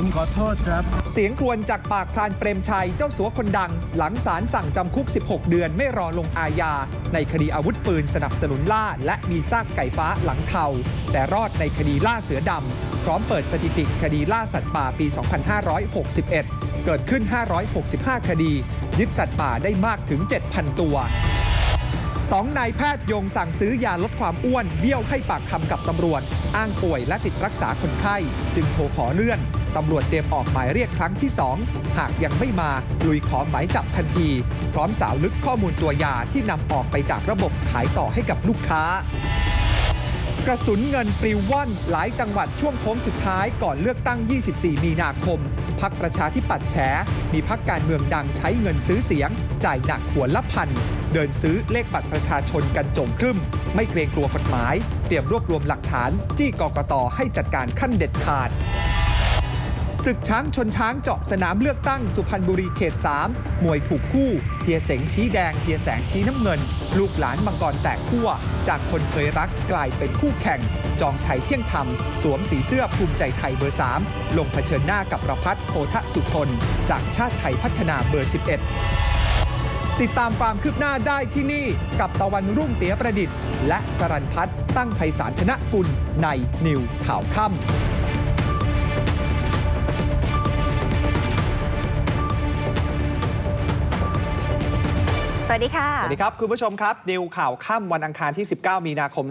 ผมขอโทษครับ เสียงครวญจากปากพรานเปรมชัยเจ้าสัวคนดัง หลังศาลสั่งจำคุก 16 เดือนไม่รอลงอาญา ในคดีอาวุธปืนสนับสนุนล่า และมีซากไก่ฟ้าหลังเทา แต่รอดในคดีล่าเสือดำ พร้อมเปิดสถิติคดีล่าสัตว์ป่าปี 2561 เกิดขึ้น 565 คดี ยึดสัตว์ป่าได้มากถึง 7,000 ตัว สองนายแพทย์ยงสั่งซื้อยาลดความอ้วนเบี้ยวให้ปากคำกับตำรวจ อ้างป่วยและติดรักษาคนไข้ จึงโทรขอเลื่อนตำรวจเตรียมออกหมายเรียกครั้งที่ 2 หากยังไม่มาลุยขอหมายจับทันที พร้อมสาวลึกข้อมูลตัวยาที่นำออกไปจากระบบขายต่อให้กับลูกค้ากระสุนเงินปลิวว่อนหลายจังหวัดช่วงโค้งสุดท้ายก่อนเลือกตั้ง 24 มีนาคมพักประชาธิปัตย์แฉมีพักการเมืองดังใช้เงินซื้อเสียง จ่ายหนักหัวละพัน เดินซื้อเลขบัตรประชาชนกันจงครึ่ม ไม่เกรงกลัวกฎหมาย เตรียมรวบรวมหลักฐาน จี้กกตให้จัดการขั้นเด็ดขาดศึกช้างชนช้างเจาะสนามเลือกตั้งสุพรรณบุรีเขต 3 มวยถูกคู่เฮียเสงชี้แดงเฮียแสงชี้น้ำเงิน ลูกหลานมังกรแตกขั้ว จากคนเคยรักกลายเป็นคู่แข่ง จองชัยเที่ยงธรรม สวมสีเสื้อภูมิใจไทยเบอร์ 3 ลงเผชิญหน้ากับประพัฒน์โพธสุทน จากชาติไทยพัฒนาเบอร์ 11 ติดตามความคืบหน้าได้ที่นี่กับตะวันรุ่งเตียประดิษฐ์ และสรันพัฒน์ตั้งไพศาลชนะกุลในนิวข่าวค่ำ สวัสดีค่ะ สวัสดีครับ คุณผู้ชมครับ นิวข่าวค่ำวันอังคารที่ 19 มีนาคม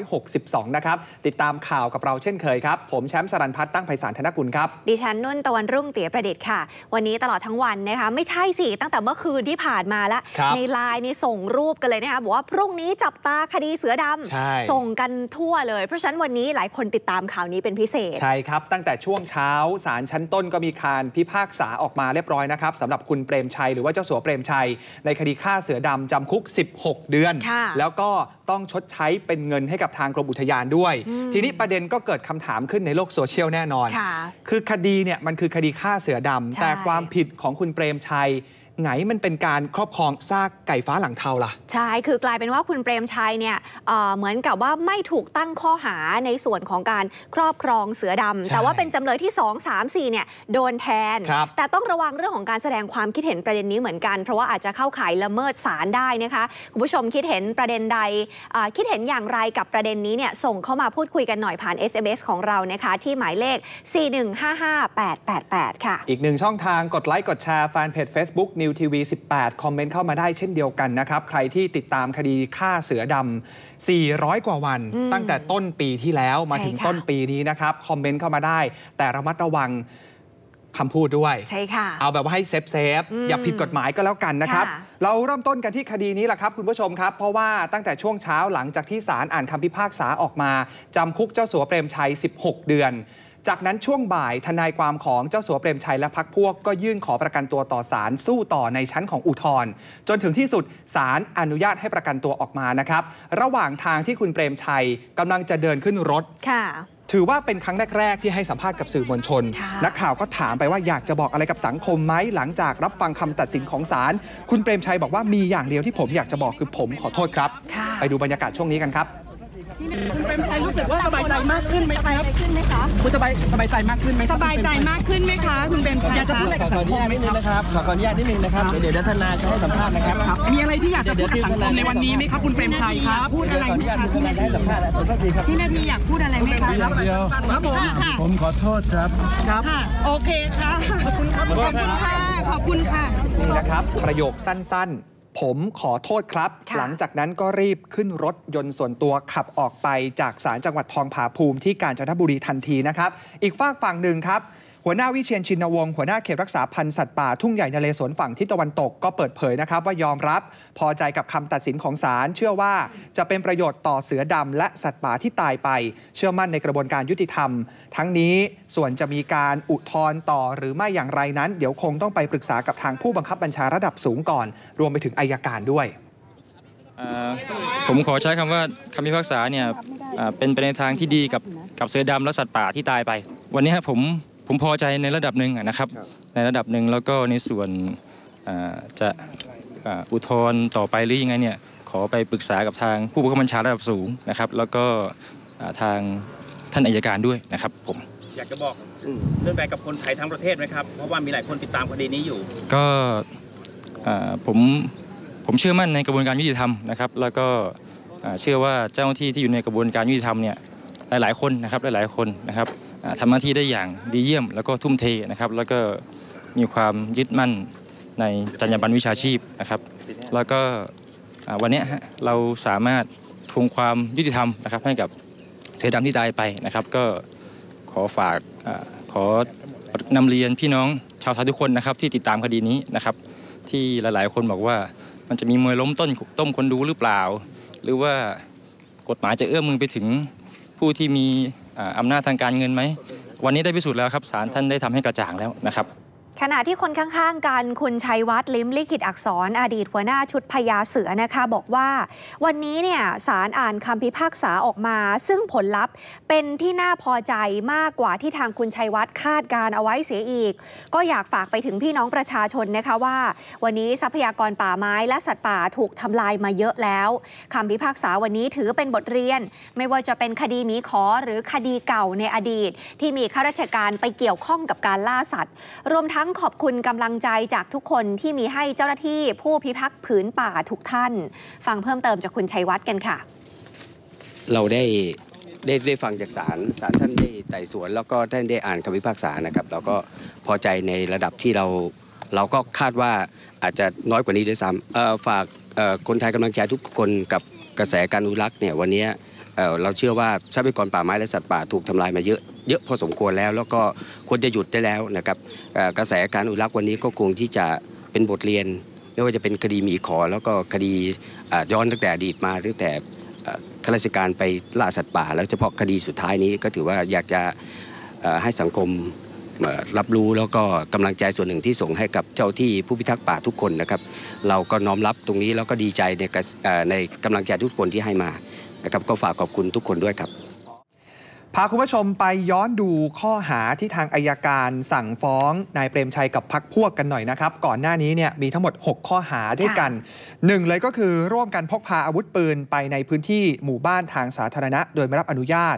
2562 นะครับ ติดตามข่าวกับเราเช่นเคยครับ ผมแชมป์สรันพัฒน์ตั้งไพศาลธนกุลครับ ดิฉันนุ่นตะวันรุ่งเตี๋ยประดิษฐ์ค่ะ วันนี้ตลอดทั้งวันนะคะ ไม่ใช่สิ ตั้งแต่เมื่อคืนที่ผ่านมาแล้วครับในไลน์นี่ส่งรูปกันเลยนะคะบอกว่าพรุ่งนี้จับตาคดีเสือดใช่ำส่งกันทั่วเลย เพราะฉะนั้นวันนี้หลายคนติดตามข่าวนี้เป็นพิเศษ ใช่ครับ ตั้งแต่ช่วงเช้าศาลชั้นต้นก็มีการพิพากษาออกมาเรียบร้อยนะครับสำหรับคุณเปรมชัยหรือว่าเจ้าสัวเปรมชัยในคดีฆ่าเสือดำจำคุก 16 เดือนค่ะแล้วก็ต้องชดใช้เป็นเงินให้กับทางกรมอุทยานด้วย ทีนี้ประเด็นก็เกิดคำถามขึ้นในโลกโซเชียลแน่นอนค่ะคือคดีเนี่ยมันคือคดีฆ่าเสือดำใช่แต่ความผิดของคุณเปรมชัย ไงมันเป็นการครอบครองซากไก่ฟ้าหลังเทาล่ะ ใช่ คือกลายเป็นว่าคุณเปรมชัยเนี่ยเอ่อเหมือนกับว่าไม่ถูกตั้งข้อหาในส่วนของการครอบครองเสือดำใช่แต่ว่าเป็นจำเลยที่ 2 3 4เนี่ยโดนแทนครับแต่ต้องระวังเรื่องของการแสดงความคิดเห็นประเด็นนี้เหมือนกัน เพราะว่าอาจจะเข้าข่ายละเมิดศาลได้นะคะ คุณผู้ชมคิดเห็นประเด็นใดอ่าคิดเห็นอย่างไรกับประเด็นนี้เนี่ยส่งเข้ามาพูดคุยกันหน่อยผ่าน SMS ของเรานะคะที่หมายเลข 4155888 ค่ะ อีกหนึ่งช่องทางกดไลค์กดแชร์แฟนเพจ Facebook New TV 18 คอมเมนต์เข้ามาได้เช่นเดียวกันนะครับ ใครที่ติดตามคดีฆ่าเสือดำ 400 กว่าวัน ตั้งแต่ต้นปีที่แล้วมาใช่ถึงค่ะต้นปีนี้นะครับ คอมเมนต์เข้ามาได้ แต่ระมัดระวังคำพูดด้วย ใช่ค่ะ เอาแบบว่าให้เซฟเซฟอืมอย่าผิดกฎหมายก็แล้วกันนะครับค่ะเราเริ่มต้นกันที่คดีนี้แหละครับคุณผู้ชมครับ เพราะว่าตั้งแต่ช่วงเช้าหลังจากที่ศาลอ่านคำพิพากษาออกมาจำคุกเจ้าสัวเปรมชัย 16 เดือน จากนั้นช่วงบ่ายทนายความของเจ้าสัวเปรมชัยและพักพวกก็ยื่นขอประกันตัวต่อศาลสู้ต่อในชั้นของอุทธรณ์จนถึงที่สุดศาลอนุญาตให้ประกันตัวออกมานะครับ ระหว่างทางที่คุณเปรมชัยกำลังจะเดินขึ้นรถค่ะถือว่าเป็นครั้งแรก ๆ ที่ให้สัมภาษณ์กับสื่อมวลชนค่ะนักข่าวก็ถามไปว่าอยากจะบอกอะไรกับสังคมไหมหลังจากรับฟังคำตัดสินของศาลคุณเปรมชัยบอกว่ามีอย่างเดียวที่ผมอยากจะบอกคือผมขอโทษครับค่ะไปดูบรรยากาศช่วงนี้กันครับ คุณเปรมชัยรู้สึกว่าสบายใจมากขึ้นไหมครับขึ้นไหมคะคุณสบายสบายใจมากขึ้นไหมคสรับบายใจมากขึ้นไหมคะคุณเบนชัยอยากจะพูดอะไรกับขสัองอคนุมญาตไหมนิดนึคงรับนะครับขออนุญาตนิดนึงนะครับเดี๋ยวเดี๋ยวทนายจะให้สัมภาษณ์นะครับมีอะไรที่อยากจะพูดกับสังคมในวันนี้ไหมครับคุณเปรมชัยครับพูดเดี๋อะยวไรขออไหมนุญาตครับทนายจะให้สัมภาษณ์แล้วขอโทษทีครับพี่นาทีอยากพูดอะไรไหมคะเดียวครับผมค่ะผมขอโทษครับครับค่ะโอเคค่ะขอบคุณค่ะขอบคุณค่ะนี่นะครับประโยคสั้นๆ ผมขอโทษครับค่ะหลังจากนั้นก็รีบขึ้นรถยนต์ส่วนตัวขับออกไปจากศาลจังหวัดทองผาภูมิที่กาญจนบุรีทันทีนะครับ อีกฝากฝั่งหนึ่งครับ หัวหน้าวิเชียนชินวงศ์หัวหน้าเขตรักษาพันธุ์สัตว์ป่าทุ่งใหญ่นเรศวรฝั่งทิศตะวันตกก็เปิดเผยนะครับว่ายอมรับพอใจกับคำตัดสินของศาลเชื่อว่าจะเป็นประโยชน์ต่อเสือดำและสัตว์ป่าที่ตายไป เชื่อมั่นในกระบวนการยุติธรรม ทั้งนี้ส่วนจะมีการอุทธรณ์ต่อหรือไม่อย่างไรนั้น เดี๋ยวคงต้องไปปรึกษากับทางผู้บังคับบัญชาระดับสูงก่อน รวมไปถึงอายการด้วยผมขอใช้คำว่าคำพิพากษาเนี่ยเป็นไปในทางที่ดีกับกับเสือดำและสัตว์ป่าที่ตายไป วันนี้ผม ผมพอใจในระดับหนึ่งอะนะครับ ในระดับหนึ่งแล้วก็ในส่วนอ่าจะอ่าอุทธรณ์ต่อไปหรือยังไงเนี่ยขอไปปรึกษากับทางผู้บังคับบัญชาระดับสูงนะครับ แล้วก็อ่าทางท่านอายการด้วยนะครับผมอยากจะบอกเรื่องใดกับคนไทยทั้งประเทศไหมครับเพราะว่ามีหลายคนติดตามคดีนี้อยู่ ก็อ่าผมผมเชื่อมั่นในกระบวนการยุติธรรมนะครับ แล้วก็อ่าเชื่อว่าเจ้าหน้าที่ที่อยู่ในกระบวนการยุติธรรมเนี่ยหลายๆคนนะครับหลายๆคนนะครับอ่า ทำหน้าที่ได้อย่างดีเยี่ยม แล้วก็ทุ่มเทนะครับ แล้วก็มีความยึดมั่นในจรรยาบรรณวิชาชีพนะครับ แล้วก็วันนี้เราสามารถทวงความยุติธรรมนะครับ ให้กับเสือดำที่ตายไปนะครับ ก็ขอฝากอขอนำเรียนพี่น้องชาวไทยทุกคนนะครับ ที่ติดตามคดีนี้นะครับ ที่หลายๆ คนบอกว่ามันจะมีมวยล้มต้นต้มคนดูหรือเปล่า หรือว่ากฎหมายจะเอื้อมมือไปถึงผู้ที่มี อ่าอำนาจทางการเงินไหม วันนี้ได้พิสูจน์แล้วครับศาลท่านได้ทำให้กระจ่างแล้วนะครับ ขณะที่คนข้างๆกันคุณชัยวัฒน์ลิมลิขิตอักษรอดีตหัวหน้าชุดพญาเสือนะคะ บอกว่าวันนี้เนี่ยศาลอ่านคำพิพากษาออกมา ซึ่งผลลัพธ์เป็นที่น่าพอใจมากกว่าที่ทางคุณชัยวัฒน์คาดการเอาไว้เสียอีก ก็อยากฝากไปถึงพี่น้องประชาชนนะคะว่า วันนี้ทรัพยากรป่าไม้และสัตว์ป่าถูกทำลายมาเยอะแล้วคำพิพากษาวันนี้ถือเป็นบทเรียน ไม่ว่าจะเป็นคดีหมีขอหรือคดีเก่าในอดีต ที่มีข้าราชการไปเกี่ยวข้องกับการล่าสัตว์ รวมทั้งขอบคุณกำลังใจจากทุกคนที่มีให้เจ้าหน้าที่ผู้พิทักษ์ผืนป่าทุกท่าน ฟังเพิ่มเติมจากคุณชัยวัฒน์กันค่ะ เราได้ได้ได้ฟังจากศาลศาลท่านได้ไต่สวน แล้วก็ท่านได้อ่านคำพิพากษานะครับ เราก็พอใจในระดับที่เราเราก็คาดว่าอาจจะน้อยกว่านี้ด้วยซ้ำฝากคนไทยกำลังใจทุกคนกับกระแสการอนุรักษ์เนี่ยวันนี้เเราเชื่อว่าทรัพยากรป่าไม้และสัตว์ป่าถูกทำลายมาเยอะ เยอะพอสมควรแล้ว แล้วก็ควรจะหยุดได้แล้วนะครับกระแสการอนุรักษ์วันนี้ก็คงที่จะเป็นบทเรียน ไม่ว่าจะเป็นคดีหมีขอ แล้วก็คดีย้อนตั้งแต่อดีตมาตั้งแต่ข้าราชการไปล่าสัตว์ป่า แล้วเฉพาะคดีสุดท้ายนี้ก็ถือว่าอยากจะให้สังคมรับรู้แล้วก็กำลังใจส่วนหนึ่งที่ส่งให้กับเจ้าที่ผู้พิทักษ์ป่าทุกคนนะครับ เราก็น้อมรับตรงนี้แล้วก็ดีใจในกระเอ่อในกำลังใจทุกคนที่ให้มานะครับก็ฝากขอบคุณทุกคนด้วยครับ พาคุณผู้ชมไปย้อนดูข้อหาที่ทางอายการสั่งฟ้องนายเปรมชัยกับพักพวกกันหน่อยนะครับ ก่อนหน้านี้เนี่ยมีทั้งหมด 6 ข้อหาด้วยกันหนึ่งเลยก็คือร่วมกันพกพาอาวุธปืนไปในพื้นที่หมู่บ้านทางสาธารณะ โดยไม่รับอนุญาต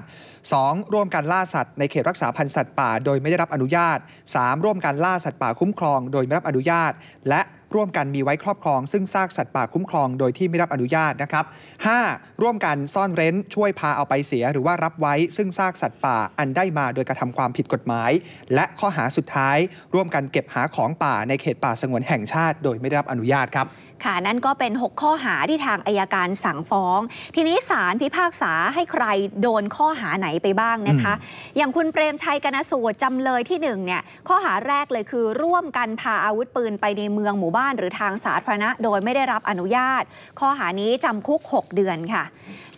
2. ร่วมกันล่าสัตว์ในเขตรักษาพันธุ์สัตว์ป่า โดยไม่ได้รับอนุญาต 3. ร่วมกันล่าสัตว์ป่าคุ้มครอง โดยไม่รับอนุญาต และร่วมกันมีไว้ครอบครอง ซึ่งซากสัตว์ป่าคุ้มครองโดยที่ไม่รับอนุญาตนะครับ 5. ร่วมกันซ่อนเร้นช่วยพาเอาไปเสีย หรือว่ารับไว้ซึ่งซากสัตว์ป่าอันได้มาโดยกระทำความผิดกฎหมาย และข้อหาสุดท้าย ร่วมกันเก็บหาของป่าในเขตป่าสงวนแห่งชาติ โดยไม่ได้รับอนุญาตครับ ค่ะนั่นก็เป็น 6 ข้อหาที่ทางอายการสั่งฟ้อง ทีนี้ศาลพิพากษาให้ใครโดนข้อหาไหนไปบ้างนะคะ อย่างคุณเปรมชัยกนสูตรจำเลยที่1เนี่ยข้อหาแรกเลยคือ ร่วมกันพาอาวุธปืนไปในเมืองหมู่บ้าน หรือทางสาธารณะโดยไม่ได้รับอนุญาต ข้อหานี้จำคุก 6 เดือนค่ะ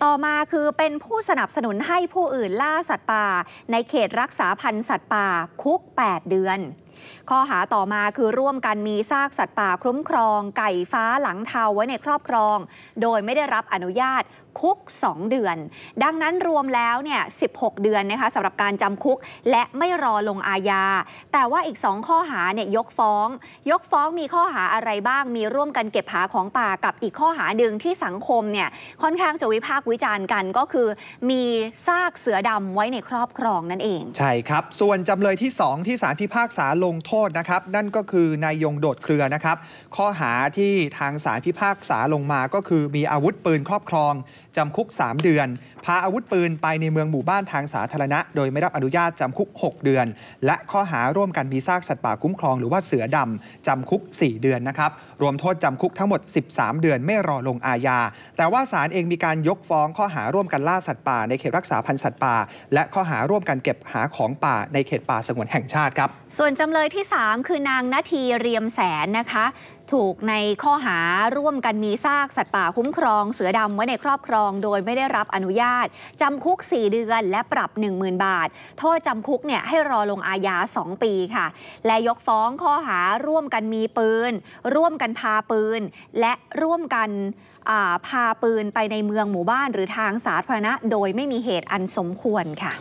ต่อมาคือเป็นผู้สนับสนุนให้ผู้อื่นล่าสัตว์ป่า ในเขตรักษาพันธุ์สัตว์ป่าคุก 8 เดือน ข้อหาต่อมาคือร่วมกันมีซากสัตว์ป่าคุ้มครอง ไก่ฟ้าหลังเทาไว้ในครอบครอง โดยไม่ได้รับอนุญาต คุก 2 เดือน ดังนั้นรวมแล้วเนี่ย16 เดือนนะคะสำหรับการจำคุกและไม่รอลงอาญา แต่ว่าอีก 2 ข้อหาเนี่ยยกฟ้อง ยกฟ้องมีข้อหาอะไรบ้าง มีร่วมกันเก็บหาของป่ากับอีกข้อหาหนึ่งที่สังคมเนี่ยค่อนข้างจะวิพากษ์วิจารณ์กันก็คือ มีซากเสือดำไว้ในครอบครองนั่นเอง ใช่ครับ ส่วนจำเลยที่ 2 ที่ศาลพิพากษาลงโทษนะครับ นั่นก็คือนายยงโดดเครือนะครับ ข้อหาที่ทางศาลพิพากษาลงมาก็คือมีอาวุธปืนครอบครองจำคุก 3 เดือน พาอาวุธปืนไปในเมืองหมู่บ้านทางสาธารณะ โดยไม่รับอนุญาตจำคุก 6 เดือน และข้อหาร่วมกันมีซากสัตว์ป่าคุ้มครองหรือว่าเสือดำจำคุก 4 เดือนนะครับรวมโทษจำคุกทั้งหมด 13 เดือนไม่รอลงอาญา แต่ว่าศาลเองมีการยกฟ้องข้อหาร่วมกันล่าสัตว์ป่า ในเขตรักษาพันธุ์สัตว์ป่า และข้อหาร่วมกันเก็บหาของป่าในเขตป่าสงวนแห่งชาติครับส่วนจำเลยที่ 3 คือนางนาทีเรียมแสนนะคะ ถูกในข้อหาร่วมกันมีซากสัตว์ป่าคุ้มครอง เสือดำไว้ในครอบครอง โดยไม่ได้รับอนุญาต จำคุก 4 เดือน และปรับ 10,000 บาท โทษจำคุกเนี่ยให้รอลงอาญา 2 ปีค่ะ และยกฟ้องข้อหาร่วมกันมีปืน ร่วมกันพาปืน และร่วมกันาพาปืนไปในเมืองหมู่บ้าน หรือทางสาธารณะ โดยไม่มีเหตุอันสมควรค่ะ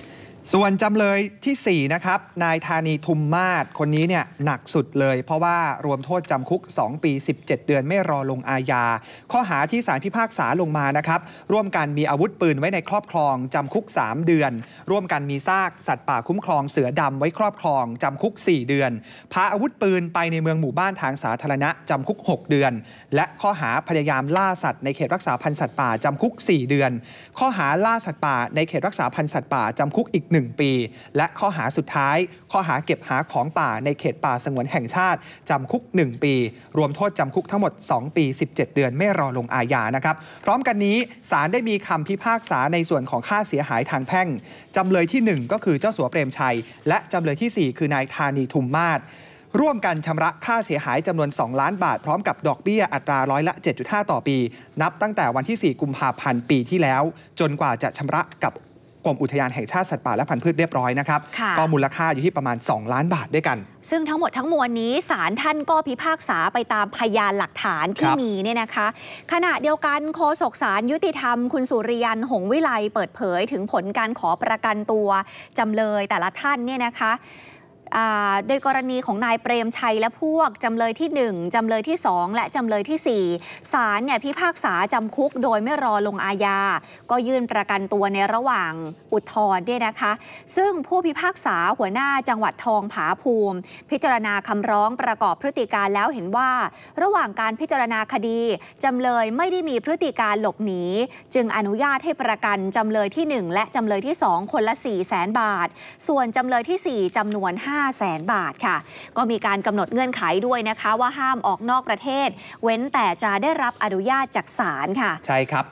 ส่วนจำเลยทีสี่ 4 นะครับ นายธานีทุมมาศคนนี้เนี่ยหนักสุดเลย เพราะว่ารวมโทษจำคุก 2 ปี 17 เดือนไม่รอลงอาญา ข้อหาที่ศาลพิพากษาลงมานะครับ ร่วมกันมีอาวุธปืนไว้ในครอบครอง จำคุก 3 เดือน ร่วมกันมีซากสัตว์ป่าคุ้มครองเสือดำไว้ครอบครอง จำคุก 4 เดือน พาอาวุธปืนไปในเมืองหมู่บ้านทางสาธารณะจำคุก 6 เดือน และข้อหาพยายามล่าสัตว์ในเขตรักษาพันธุ์สัตว์ป่าจำคุก 4 เดือน ข้อหาล่าสัตว์ป่าในเขตรักษาพันธุ์สัตว์ป่าจำคุกอีก1 ปี และข้อหาสุดท้าย ข้อหาเก็บหาของป่าในเขตป่าสงวนแห่งชาติ จำคุก 1 ปี รวมโทษจำคุกทั้งหมด 2 ปี 17 เดือนไม่รอลงอาญานะครับ พร้อมกันนี้ศาลได้มีคำพิพากษาในส่วนของค่าเสียหายทางแพ่งจำเลยที่ 1 ก็คือเจ้าสัวเปรมชัย และจำเลยทีสี่4 คือนายธานีทุมมาศร่วมกันชำระค่าเสียหายจำนวน 2 ล้านบาท พร้อมกับดอกเบี้ยอัตราร้อยละ 7.5 ต่อปี นับตั้งแต่วันที่ 4 กุมภาพันธ์ปีที่แล้ว จนกว่าจะชำระกับ กรมอุทยานแห่งชาติสัตว์ป่าและพันธุ์พืชเรียบร้อยนะครับค่ะก็มูลค่าอยู่ที่ประมาณ 2 ล้านบาทด้วยกัน ซึ่งทั้งหมดทั้งมวลนี้ศาลท่านก็พิพากษาไปตามพยานหลักฐานที่ครับมีเนี่ยนะคะ ขณะเดียวกันโฆษกศาลยุติธรรม คุณสุริยันหงส์วิไลเปิดเผย ถึงผลการขอประกันตัวจำเลยแต่ละท่านเนี่ยนะคะอ่า โดยกรณีของนายเปรมชัยและพวก จำเลยที่ 1 จำเลยที่ 2 และจำเลยที่ 4 ศาลเนี่ยพิพากษาจำคุกโดยไม่รอลงอาญา ก็ยื่นประกันตัวในระหว่างอุทธรณ์เนี่ยนะคะ ซึ่งผู้พิพากษาหัวหน้าจังหวัดทองผาภูมิ พิจารณาคำร้องประกอบพฤติการแล้วเห็นว่า ระหว่างการพิจารณาคดีจำเลยไม่ได้มีพฤติการหลบหนี จึงอนุญาตให้ประกันจำเลยที่ 1 และจำเลยที่ 2 คนละ4 0 0แสนบาท ส่วนจำเลยทีสี่4จำนวน5 0 0แสนบาทค่ะ ก็มีการกำหนดเงื่อนไขด้วยนะคะว่าห้ามออกนอกประเทศ เว้นแต่จะได้รับอนุญาตจากศาลค่ะ ใช่ครับ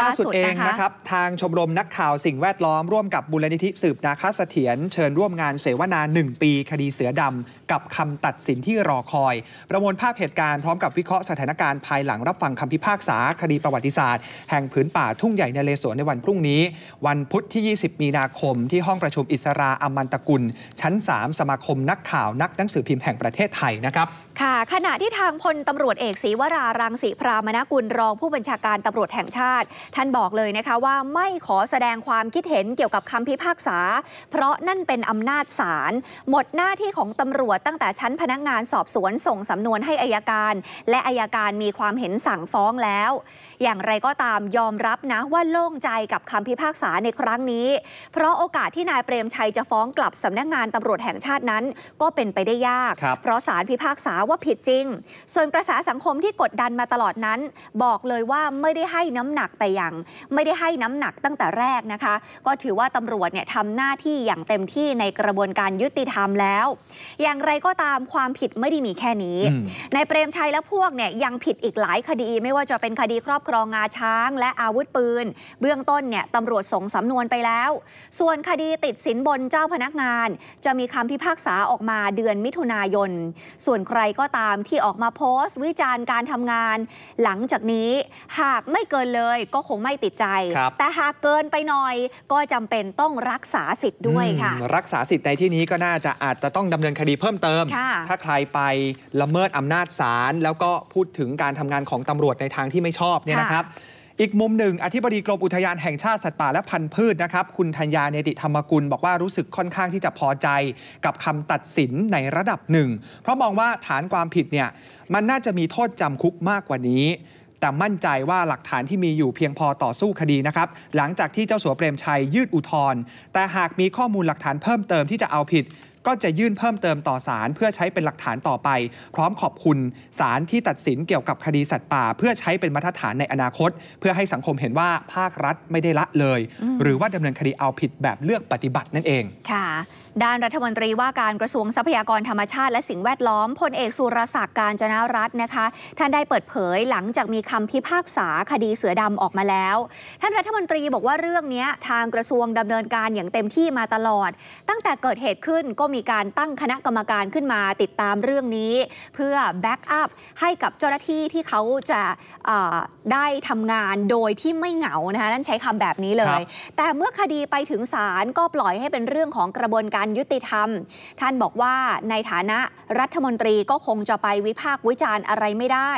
ล่าล่าสุสุดดเองนะคะนะครับ ทางชมรมนักข่าวสิ่งแวดล้อมร่วมกับมูลนิธิสืบนาคเสถียรเชิญร่วมงานเสวนา 1 ปี คดีเสือดำกับคำตัดสินที่รอคอย ประมวลภาพเหตุการณ์พร้อมกับวิเคราะห์สถานการณ์ภายหลังรับฟังคำพิพากษาคดีประวัติศาสตร์ แห่งผืนป่าทุ่งใหญ่นเรศวรในวันพรุ่งนี้ วันพุธที่ 20 มีนาคม ที่ห้องประชุมอิสราอมันตะกุล ชั้น 3 สมาคมนักข่าวนักหนังสือพิมพ์แห่งประเทศไทยนะครับค่ะขณะที่ทางพลตำรวจเอกศรีวรารังสีพรามนกุลรองผู้บัญชาการตำรวจแห่งชาติ ท่านบอกเลยนะคะว่าไม่ขอแสดงความคิดเห็นเกี่ยวกับคำพิพากษา เพราะนั่นเป็นอำนาจศาลหมดหน้าที่ของตำรวจตั้งแต่ชั้นพนักงานสอบสวนส่งสำนวนให้อายการ และอายการมีความเห็นสั่งฟ้องแล้วอย่างไรก็ตามยอมรับนะว่าโล่งใจกับคำพิพากษาในครั้งนี้ เพราะโอกาสที่นายเปรมชัยจะฟ้องกลับสำนักงานตำรวจแห่งชาตินั้น ก็เป็นไปได้ยากครับเพราะศาลพิพากษาว่าผิดจริง ส่วนกระแสสังคมที่กดดันมาตลอดนั้น บอกเลยว่าไม่ได้ให้น้ำหนักแต่อย่าง ไม่ได้ให้น้ำหนักตั้งแต่แรกนะคะ ก็ถือว่าตำรวจเนี่ยทำหน้าที่อย่างเต็มที่ในกระบวนการยุติธรรมแล้ว อย่างไรก็ตามความผิดไม่ได้มีแค่นี้อืมนายเปรมชัยและพวกเนี่ยยังผิดอีกหลายคดีไม่ว่าจะเป็นคดีครอบครองงาช้าง และอาวุธปืน เบื้องต้นเนี่ยตำรวจส่งสำนวนไปแล้ว ส่วนคดีติดสินบนเจ้าพนักงาน จะมีคำพิพากษาออกมาเดือนมิถุนายน ส่วนใครก็ตามที่ออกมาโพสต์ วิจารณ์การทำงาน หลังจากนี้หากไม่เกินเลยก็คงไม่ติดใจครับแต่หากเกินไปหน่อยก็จำเป็นต้องรักษาสิทธิ์ด้วยค่ะอืมรักษาสิทธิ์ในที่นี้ก็น่าจะอาจจะต้องดำเนินคดีเพิ่มเติมค่ะถ้าใครไปละเมิดอำนาจศาลแล้วก็พูดถึงการทำงานของตำรวจในทางที่ไม่ชอบเนี่ยนะครับอีกมุมหนึ่ง อธิบดีกรมอุทยานแห่งชาติสัตว์ป่าและพันธุ์พืชนะครับ คุณธัญญาเนติธรรมกุล บอกว่ารู้สึกค่อนข้างที่จะพอใจกับคำตัดสินในระดับหนึ่ง เพราะมองว่าฐานความผิดเนี่ยมันน่าจะมีโทษจำคุกมากกว่านี้ แต่มั่นใจว่าหลักฐานที่มีอยู่เพียงพอต่อสู้คดีนะครับ หลังจากที่เจ้าสัวเปรมชัยยื่นอุทธรณ์แต่หากมีข้อมูลหลักฐานเพิ่มเติมที่จะเอาผิด ก็จะยื่นเพิ่มเติมต่อศาลเพื่อใช้เป็นหลักฐานต่อไป พร้อมขอบคุณศาลที่ตัดสินเกี่ยวกับคดีสัตว์ป่า เพื่อใช้เป็นมาตรฐานในอนาคต เพื่อให้สังคมเห็นว่าภาครัฐไม่ได้ละเลย หรือว่าดำเนินคดีเอาผิดแบบเลือกปฏิบัตินั่นเองค่ะ ด้านรัฐมนตรีว่าการกระทรวงทรัพยากรธรรมชาติและสิ่งแวดล้อมพลเอกสุรศักดิ์การจนารัตน์นะคะ ท่านได้เปิดเผยหลังจากมีคำพิพากษาคดีเสือดำออกมาแล้ว ท่านรัฐมนตรีบอกว่าเรื่องเนี้ยทางกระทรวงดำเนินการอย่างเต็มที่มาตลอด ตั้งแต่เกิดเหตุขึ้นก็มีการตั้งคณะกรรมการขึ้นมาติดตามเรื่องนี้ เพื่อแบ็กอัพให้กับเจ้าหน้าที่ที่เขาจะเอ่อได้ทำงานโดยที่ไม่เหงานะคะนั่นใช้คำแบบนี้เลครัยบแต่เมื่อคดีไปถึงศาลก็ปล่อยให้เป็นเรื่องของกระบวนการยุติธรรม ท่านบอกว่าในฐานะรัฐมนตรีก็คงจะไปวิพากษ์วิจารณ์อะไรไม่ได้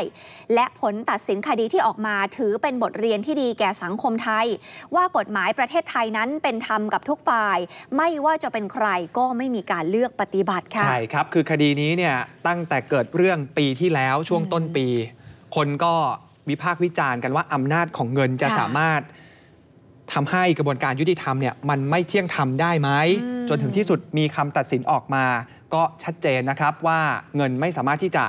และผลตัดสินคดีที่ออกมาถือเป็นบทเรียนที่ดีแก่สังคมไทย ว่ากฎหมายประเทศไทยนั้นเป็นธรรมกับทุกฝ่าย ไม่ว่าจะเป็นใครก็ไม่มีการเลือกปฏิบัติค่ะใช่ครับ คือคดีนี้เนี่ยตั้งแต่เกิดเรื่องปีที่แล้วช่วงต้นปี คนก็วิพากษ์วิจารณ์กันว่าอำนาจของเงินจะค่ะสามารถ ทำให้กระบวนการยุติธรรมเนี่ยมันไม่เที่ยงธรรมได้ไหมอืมจนถึงที่สุดมีคำตัดสินออกมา ก็ชัดเจนนะครับว่าเงินไม่สามารถที่จะ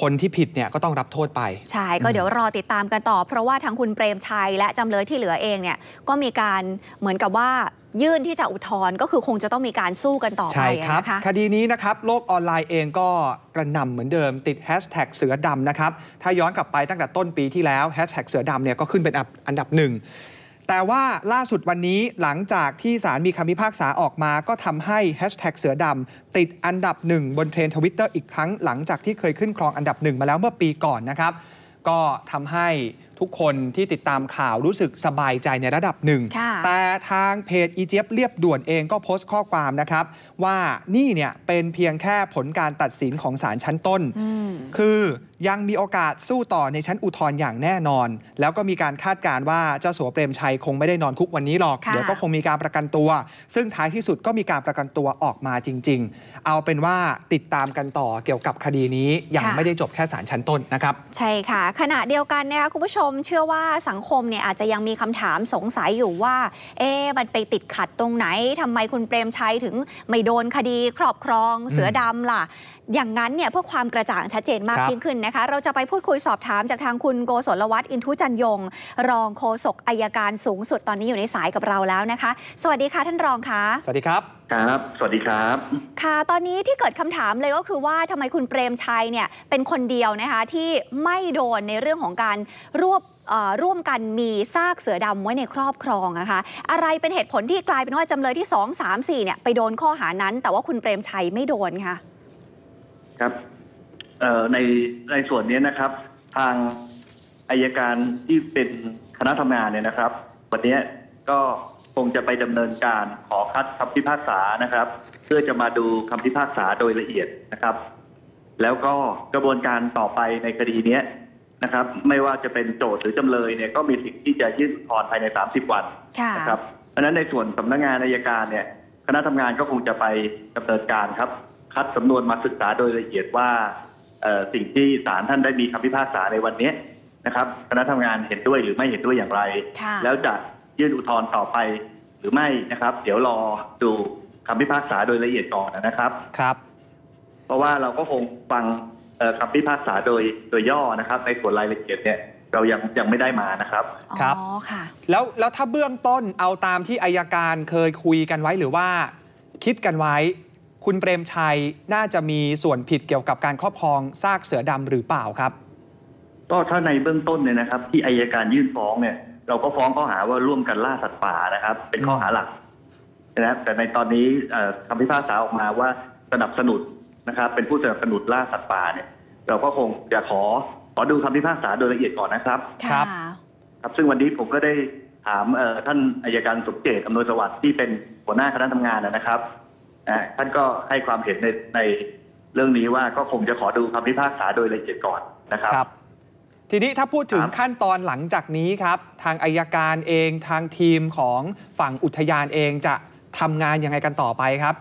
คนที่ผิดเนี่ยก็ต้องรับโทษไป ใช่ ก็เดี๋ยวรอติดตามกันต่อ เพราะว่าทั้งคุณเปรมชัยและจำเลยที่เหลือเองเนี่ยก็มีการเหมือนกับว่ายื่นที่จะอุทธรณ์ก็คือคงจะต้องมีการสู้กันต่อไปใช่ครับนะคะคดีนี้นะครับโลกออนไลน์เองก็กระหน่ำเหมือนเดิมติดแฮชแท็กเสือดำนะครับถ้าย้อนกลับไปตั้งแต่ต้นปีที่แล้วแฮชแท็กเสือดำเนี่ยก็ขึ้นเป็นอันดับอันดับหนึ่ง แต่ว่าล่าสุดวันนี้หลังจากที่ศาลมีคำพิพากษาออกมา ก็ทำให้แฮชแท็กเสือดำติดอันดับหนึ่งบนเทรนทวิตเตอร์อีกครั้งหลังจากที่เคยขึ้นครองอันดับหนึ่งมาแล้วเมื่อปีก่อนนะครับ ก็ทำให้ทุกคนที่ติดตามข่าวรู้สึกสบายใจในระดับหนึ่งค่ะแต่ทางเพจอีเจี๊ยบเรียบด่วนเองก็โพสต์ข้อความนะครับ ว่านี่เนี่ยเป็นเพียงแค่ผลการตัดสินของศาลชั้นต้นอืมคือ ยังมีโอกาสสู้ต่อในชั้นอุทธรณ์อย่างแน่นอน แล้วก็มีการคาดการณ์ว่าเจ้าสัวเปรมชัยคงไม่ได้นอนคุกวันนี้หรอกค่ะเดี๋ยวก็คงมีการประกันตัว ซึ่งท้ายที่สุดก็มีการประกันตัวออกมาจริง ๆ เอาเป็นว่าติดตามกันต่อเกี่ยวกับคดีนี้ยังไม่ได้จบแค่ศาลชั้นต้นนะครับ ใช่ค่ะ ขณะเดียวกันนะคะคุณผู้ชมเชื่อว่าสังคมเนี่ยอาจจะยังมีคำถามสงสัยอยู่ว่า เอ๊ะมันไปติดขัดตรงไหนทำไมคุณเปรมชัยถึงไม่โดนคดีครอบครองเสือดำล่ะอย่างนั้นเนี่ยเพื่อความกระจ่างชัดเจนมากครับยิ่งขึ้นนะคะ เราจะไปพูดคุยสอบถามจากทางคุณโกศลวัฒน์อินทุจันยง รองโฆษกอายการสูงสุดตอนนี้อยู่ในสายกับเราแล้วนะคะ สวัสดีค่ะท่านรองคะสวัสดีครับครับ สวัสดีครับ ค่ะ ตอนนี้ที่เกิดคำถามเลยก็คือว่าทำไมคุณเปรมชัยเนี่ยเป็นคนเดียวนะคะที่ไม่โดนในเรื่องของการรวบเอ่อร่วมกันมีซากเสือดำไว้ในครอบครองนะคะ อะไรเป็นเหตุผลที่กลายเป็นว่าจำเลยที่ 2 3 4เนี่ยไปโดนข้อหานั้น แต่ว่าคุณเปรมชัยไม่โดนค่ะ ครับเอ่อในในส่วนนี้นะครับ ทางอายการที่เป็นคณะทำงานเนี่ยนะครับ วันนี้ก็คงจะไปดำเนินการขอคัดคำพิพากษานะครับ เพื่อจะมาดูคำพิพากษาโดยละเอียดนะครับ แล้วก็กระบวนการต่อไปในคดีเนี้ยนะครับ ไม่ว่าจะเป็นโจทย์หรือจำเลยเนี่ยก็มีสิทธิ์ที่จะยื่นอุทธรณ์ภายใน 30 วันค่ะนะครับเพราะฉะนั้นในส่วนสำนักงานอายการเนี่ยคณะทำงานก็คงจะไปดำเนินการครับ คัดสำนวนมาศึกษาโดยละเอียดว่าเอ่อสิ่งที่ศาลท่านได้มีคำพิพากษาในวันนี้นะครับคณะทำงานเห็นด้วยหรือไม่เห็นด้วยอย่างไรค่ะแล้วจะยื่นอุทธรณ์ต่อไปหรือไม่นะครับ เดี๋ยวรอดูคำพิพากษาโดยละเอียดก่อนนะครับครับ เพราะว่าเราก็คงฟังเอ่อคำพิพากษาโดยโดยย่อนะครับ ในส่วนรายละเอียดเนี่ยเรายังยังไม่ได้มานะครับครับอ๋อค่ะแล้วแล้วถ้าเบื้องต้นเอาตามที่อายการเคยคุยกันไว้หรือว่า คิดกันไว้ คุณเปรมชัยน่าจะมีส่วนผิดเกี่ยวกับการครอบครองซากเสือดำหรือเปล่าครับ ก็ถ้าในเบื้องต้นเนี่ยนะครับ ที่อายการยื่นฟ้องเนี่ย เราก็ฟ้องข้อหาว่าร่วมกันล่าสัตว์ป่านะครับ เป็นข้อหาหลักนะครับแต่ในตอนนี้เอ่อคำพิพากษาออกมาว่าสนับสนุนนะครับ เป็นผู้สนับสนุนล่าสัตว์ป่าเนี่ย เราก็คงจะขอขอดูคำพิพากษาโดยละเอียดก่อนนะครับ ครัค่ะบครับซึ่งวันนี้ผมก็ได้ถามเอ่อท่านอายการสมเจตอำนวยสวัสดิ์ที่เป็นหัวหน้าคณะทำงานนะครับ อ่าท่านก็ให้ความเห็นในในเรื่องนี้ว่าก็คงจะขอดูคำพิพากษาโดยละเอียดก่อนนะครับครับ ทีนี้ถ้าพูดถึงครับขั้นตอนหลังจากนี้ครับ ทางอายการเองทางทีมของฝั่งอุทยานเองจะทำงานยังไงกันต่อไปครับ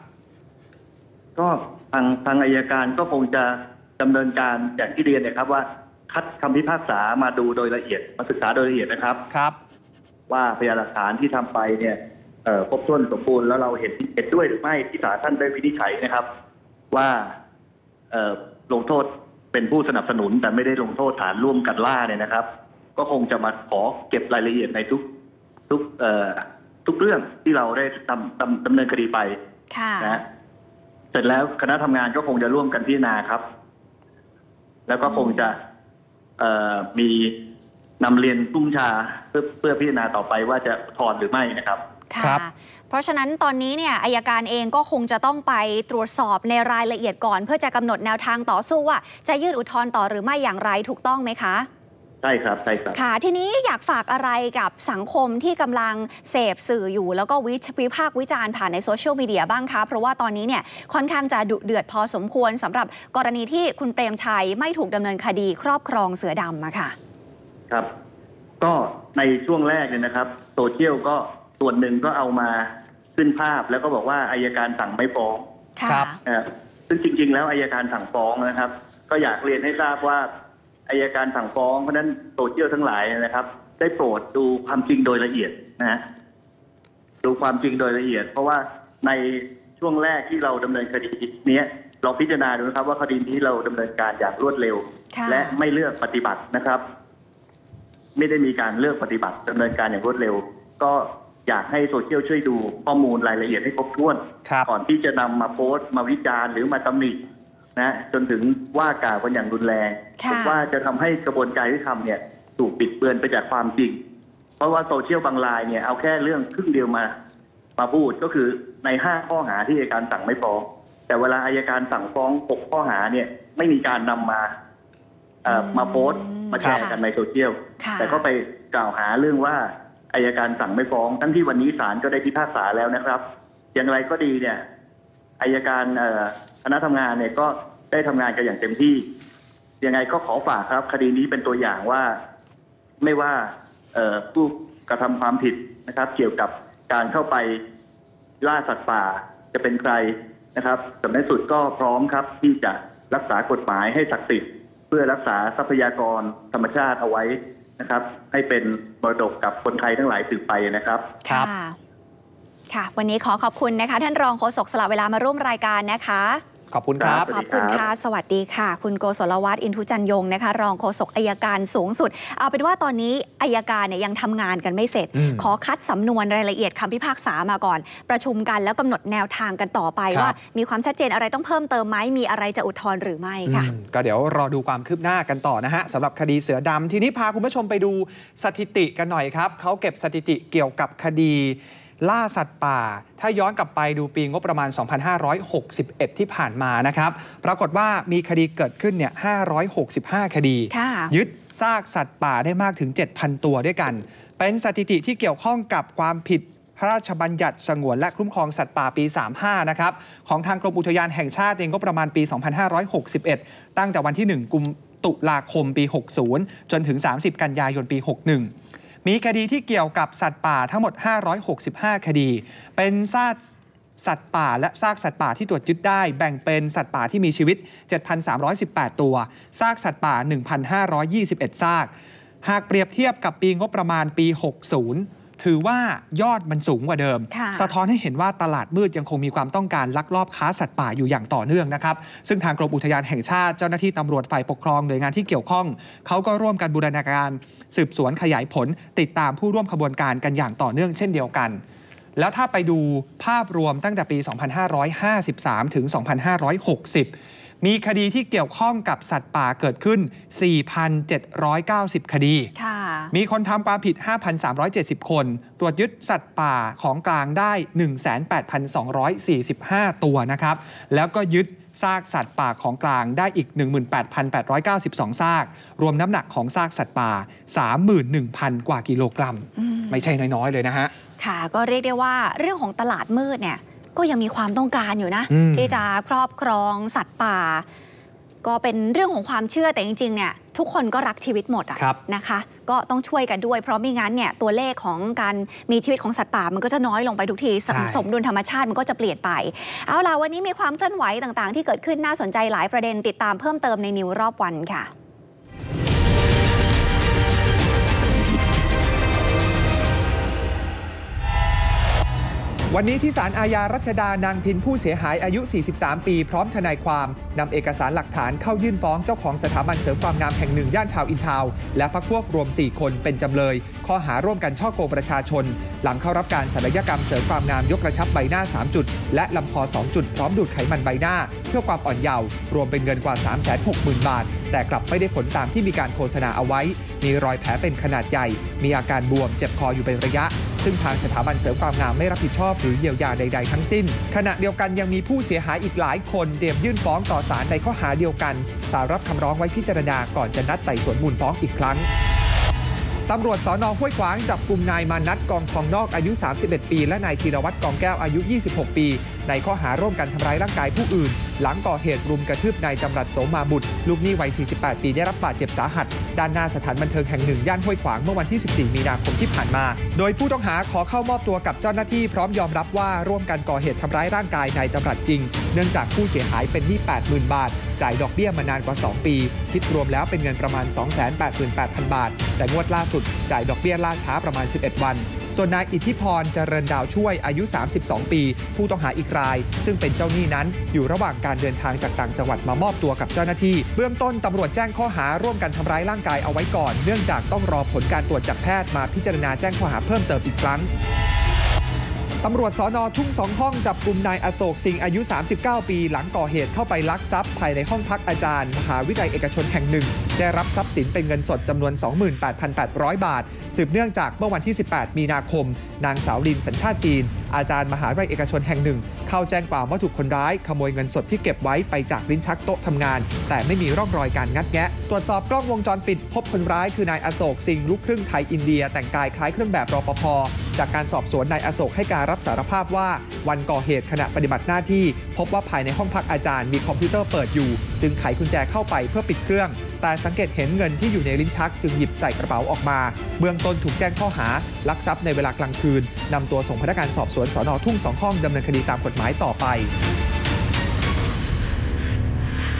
ก็ทางทางอายการก็คงจะดำเนินการอย่างที่เรียนเนยครับว่าคัดคำพิพากษามาดูโดยละเอียดมาศึกษาโดยละเอียดนะครับครับ ว่าพยานหลักฐานที่ทำไปเนี่ยเอ่อ ครบถ้วนสมบูรณ์แล้วเราเห็นเห็นด้วยหรือไม่ที่ศาลท่านได้วินิจฉัยนะครับ ว่าเอ่อลงโทษเป็นผู้สนับสนุนแต่ไม่ได้ลงโทษฐานร่วมกันล่าเนี่ยนะครับ ก็คงจะมาขอเก็บรายละเอียดในทุกทุกเอ่อทุกเรื่องที่เราได้ดำดำดำเนินคดีไปค่ะนะฮะเสร็จแล้วคณะทำงานก็คงจะร่วมกันพิจารณาครับ แล้วก็คงจะเอ่อมีนำเรียนผู้บัญชาเพื่อเพื่อพิจารณาต่อไปว่าจะอุทธรณ์หรือไม่นะครับ ค่ะครับเพราะฉะนั้นตอนนี้เนี่ยอายการเองก็คงจะต้องไปตรวจสอบในรายละเอียดก่อน เพื่อจะกำหนดแนวทางต่อสู้ว่า จะยื่นอุทธรณ์ต่อหรือไม่อย่างไรถูกต้องไหมคะใช่ครับใช่ครับ ค่ะ ทีนี้อยากฝากอะไรกับสังคมที่กำลังเสพสื่ออยู่ แล้วก็วิวิพากษ์วิจารณ์ผ่านในโซเชียลมีเดียบ้างคะ เพราะว่าตอนนี้เนี่ยค่อนข้างจะดุเดือดพอสมควรสำหรับกรณีที่คุณเปรมชัยไม่ถูกดำเนินคดีครอบครองเสือดำอะค่ะ ครับ ก็ในช่วงแรกเนี่ยนะครับ โซเชียลก็ ส่วนหนึ่งก็เอามาขึ้นภาพแล้วก็บอกว่าอายการสั่งไม่ฟ้องค่ะครับนะซึ่งจริง ๆ แล้วอายการสั่งฟ้องนะครับ ก็อยากเรียนให้ทราบว่าอายการสั่งฟ้องเพราะฉะนั้นโซเชียลทั้งหลายนะครับ ได้โปรดดูความจริงโดยละเอียดนะฮะดูความจริงโดยละเอียด เพราะว่าในช่วงแรกที่เราดำเนินคดีเนี้ยลองพิจารณาดูนะครับ ว่าคดีนี้เราดำเนินการอย่างรวดเร็ว ค่ะ และไม่เลือกปฏิบัตินะครับ ไม่ได้มีการเลือกปฏิบัติดำเนินการอย่างรวดเร็ว ก็ อยากให้โซเชียลช่วยดูข้อมูลรายละเอียดให้ครบถ้วนครับก่อนที่จะนำมาโพสต์มาวิจารณ์หรือมาตำหนินะจนถึงว่ากล่าวกันอย่างรุนแรงค่ะผมว่าจะทำให้กระบวนการที่ทำเนี่ยถูกปิดเบือนไปจากความจริง เพราะว่าโซเชียลบางรายเนี่ยเอาแค่เรื่องครึ่งเดียวมามาพูดก็คือในห้าข้อหาที่อัยการสั่งไม่ฟ้อง แต่เวลาอายการสั่งฟ้องหกข้อหาเนี่ยไม่มีการนำมาเอ่อมาโพสต์มาแชร์กันในโซเชียลค่ะแต่ก็ไปกล่าวหาเรื่องว่า อายการสั่งไม่ฟ้อง ทั้งที่วันนี้ศาลก็ได้พิพากษาแล้วนะครับ อย่างไรก็ดีเนี่ยอายการคณะทำงานเนี่ยก็ได้ทำงานกันอย่างเต็มที่ ยังไงก็ขอฝากครับ คดีนี้เป็นตัวอย่างว่า ไม่ว่าผู้กระทำความผิดนะครับ เกี่ยวกับการเข้าไปล่าสัตว์ป่าจะเป็นใครนะครับสำนักสุดก็พร้อมครับที่จะรักษากฎหมายให้ศักดิ์สิทธิ์เพื่อรักษาทรัพยากรธรรมชาติเอาไว้ นะครับ ให้เป็นมรดกกับคนไทยทั้งหลายสืบไปนะครับครับ ค่ะ ค่ะ วันนี้ขอขอบคุณนะคะ ท่านรองโฆษกสละเวลามาร่วมรายการนะคะ ขอบคุณครับสขวัอสบดีคุณครับค่ะ สวัสดีค่ะ คุณโกศลวัฒน์อินทุจันยงนะคะ รองโฆษกอายการสูงสุด เอาเป็นว่าตอนนี้อายการเนี่ยยังทำงานกันไม่เสร็จอืมขอคัดสำนวนรายละเอียดคำพิพากษามาก่อน ประชุมกันแล้วกำหนดแนวทางกันต่อไปครับว่า มีความชัดเจนอะไรต้องเพิ่มเติมไหมมีอะไรจะอุทธรณ์หรือไม่ค่ะอืมก็เดี๋ยวรอดูความคืบหน้ากันต่อนะฮะสำหรับคดีเสือดำทีนี้พาคุณผู้ชมไปดูสถิติกันหน่อยครับเขาเก็บสถิติเกี่ยวกับคดี ล่าสัตว์ป่า ถ้าย้อนกลับไปดูปีงบประมาณ 2561 ที่ผ่านมานะครับ ปรากฏว่ามีคดีเกิดขึ้นเนี่ย 565 คดีค่ะยึดซากสัตว์ป่าได้มากถึง 7,000 ตัวด้วยกัน เป็นสถิติที่เกี่ยวข้องกับความผิดพระราชบัญญัติสงวนและคุ้มครองสัตว์ป่าปี 35 นะครับ ของทางกรมอุทยานแห่งชาติเองก็ประมาณปี 2561 ตั้งแต่วันที่ 1 กุมตุลาคมปี 60 จนถึง 30 กันยายนปี 61 มีคดีที่เกี่ยวกับสัตว์ป่าทั้งหมด 565 คดี เป็นซากสัตว์ป่าและซากสัตว์ป่าที่ตรวจยึดได้ แบ่งเป็นสัตว์ป่าที่มีชีวิต 7,318 ตัวซากสัตว์ป่า 1,521 ซาก หากเปรียบเทียบกับปีงบประมาณปี 60 ถือว่ายอดมันสูงกว่าเดิมค่ะสะท้อนให้เห็นว่าตลาดมืดยังคงมีความต้องการลักลอบค้าสัตว์ป่าอยู่อย่างต่อเนื่องนะครับ ซึ่งทางกรมอุทยานแห่งชาติเจ้าหน้าที่ตำรวจฝ่ายปกครองหน่วยงานที่เกี่ยวข้องเขาก็ร่วมกันบูรณาการ สืบสวนขยายผล ติดตามผู้ร่วมขบวนการกันอย่างต่อเนื่องเช่นเดียวกันแล้วถ้าไปดูภาพรวมตั้งแต่ปี 2553 ถึง 2560 มีคดีที่เกี่ยวข้องกับสัตว์ป่าเกิดขึ้น 4,790 คดี ค่ะ มีคนทำความผิด 5,370 คน ตรวจยึดสัตว์ป่าของกลางได้ 18,245 ตัวนะครับ แล้วก็ยึดซากสัตว์ป่าของกลางได้อีก 18,892 ซาก รวมน้ำหนักของซากสัตว์ป่า 31,000 กว่ากิโลกรัม ไม่ใช่น้อยๆเลยนะฮะ ค่ะ ก็เรียกได้ว่าเรื่องของตลาดมืดเนี่ย ก็ยังมีความต้องการอยู่นะอืมที่จะครอบครองสัตว์ป่า ก็เป็นเรื่องของความเชื่อแต่จริงๆเนี่ย ทุกคนก็รักชีวิตหมดอะครับนะคะ ก็ต้องช่วยกันด้วย เพราะไม่งั้นเนี่ยตัวเลขของการมีชีวิตของสัตว์ป่า มันก็จะน้อยลงไปทุกทีสมใช่สมดุลธรรมชาติมันก็จะเปลี่ยนไป เอาล่ะวันนี้มีความเคลื่อนไหวต่างๆ ที่เกิดขึ้นน่าสนใจหลายประเด็นติดตามเพิ่มเติมในนิวรอบวันค่ะ วันนี้ที่ศาลอาญารัชดานางพินผู้เสียหายอายุ 43 ปี พร้อมทนายความนำเอกสารหลักฐานเข้ายื่นฟ้องเจ้าของสถาบันเสริมความงามแห่งหนึ่งย่านทาวอินทาว และพักพวกรวม 4 คนเป็นจำเลย ข้อหาร่วมกันช่อโกงประชาชน หลังเข้ารับการศัลยกรรมเสริมความงามยกกระชับใบหน้า 3 จุด และลำคอ 2 จุด พร้อมดูดไขมันใบหน้า เพื่อความอ่อนเยาว์รวมเป็นเงินกว่า 360,000 บาท แต่กลับไม่ได้ผลตามที่มีการโฆษณาเอาไว้ มีรอยแผลเป็นขนาดใหญ่ มีอาการบวมเจ็บคออยู่เป็นระยะ ซึ่งทางสถาบันเสริมความงามไม่รับผิดชอบหรือเยียวยาใด ๆ ทั้งสิ้น ขณะเดียวกันยังมีผู้เสียหายอีกหลายคนเตรียมยื่นฟ้องต่อศาลในข้อหาเดียวกัน สาลรับคำร้องไว้พิจารณาก่อนจะนัดไต่สวนมูลฟ้องอีกครั้งตำรวจสอนอห้วยขวางจับกลุ่มนายมานัดกองทองนอกอายุ 31 ปี และนายธีรวัตรกองแก้วอายุ 26 ปี ในข้อหาร่วมกันทำร้ายร่างกายผู้อื่น หลังก่อเหตุรุมกระทืบนายจำรัดโสมาบุตร ลูกหนี้วัย 48 ปีได้รับบาดเจ็บสาหัส ด้านหน้าสถานบันเทิงแห่งหนึ่งย่านห้วยขวางเมื่อวันที่ 14 มีนาคมที่ผ่านมา โดยผู้ต้องหาขอเข้ามอบตัวกับเจ้าหน้าที่พร้อมยอมรับว่าร่วมกันก่อเหตุทำร้ายร่างกายนายจำรัดจริง เนื่องจากผู้เสียหายเป็นหนี้ 80,000 บาท จ่ายดอกเบี้ยมานานกว่า 2 ปี คิดรวมแล้วเป็นเงินประมาณ 288,000 บาท แต่งวดล่าสุดจ่ายดอกเบี้ยล่าช้าประมาณ 11 วัน ส่วนนายอิทธิพรเจริญดาวช่วยอายุ 32 ปี ผู้ต้องหาอีกราย ซึ่งเป็นเจ้าหนี้นั้น อยู่ระหว่างการเดินทางจากต่างจังหวัดมามอบตัวกับเจ้าหน้าที่ เบื้องต้นตำรวจแจ้งข้อหาร่วมกันทำร้ายร่างกายเอาไว้ก่อน เนื่องจากต้องรอผลการตรวจจากแพทย์มาพิจารณาแจ้งข้อหาเพิ่มเติมอีกครั้งตำรวจสอนอทุ่งสองห้องจับกลุ่มนายอโศกสิงห์อายุ 39 ปี หลังก่อเหตุเข้าไปลักทรัพย์ภายในห้องพักอาจารย์ มหาวิทยาลัยเอกชนแห่งหนึ่ง ได้รับทรัพย์สินเป็นเงินสดจำนวน 28,800 บาท สืบเนื่องจากเมื่อวันที่ 18 มีนาคม นางสาวลินสัญชาติจีน อาจารย์มหาวิทยาลัยเอกชนแห่งหนึ่ง เข้าแจ้งความว่าถูกคนร้าย ขโมยเงินสดที่เก็บไว้ไปจากลิ้นชักโต๊ะทำงาน แต่ไม่มีร่องรอยการงัดแงะ ตรวจสอบกล้องวงจรปิด พบคนร้ายคือนายอโศกสิงห์ลูกครึ่งไทยอินเดีย แต่งกายคล้ายเครื่องแบบรปภจากการสอบสวนนายอโศกให้การรับสารภาพว่า วันก่อเหตุขณะปฏิบัติหน้าที่ พบว่าภายในห้องพักอาจารย์มีคอมพิวเตอร์เปิดอยู่ จึงไขกุญแจเข้าไปเพื่อปิดเครื่อง แต่สังเกตเห็นเงินที่อยู่ในลิ้นชักจึงหยิบใส่กระเป๋าออกมา เบื้องต้นถูกแจ้งข้อหาลักทรัพย์ในเวลากลางคืนนำตัวส่งพนักงานสอบสวนสอนอทุ่งสองห้องดำเนินคดีตามกฎหมายต่อไป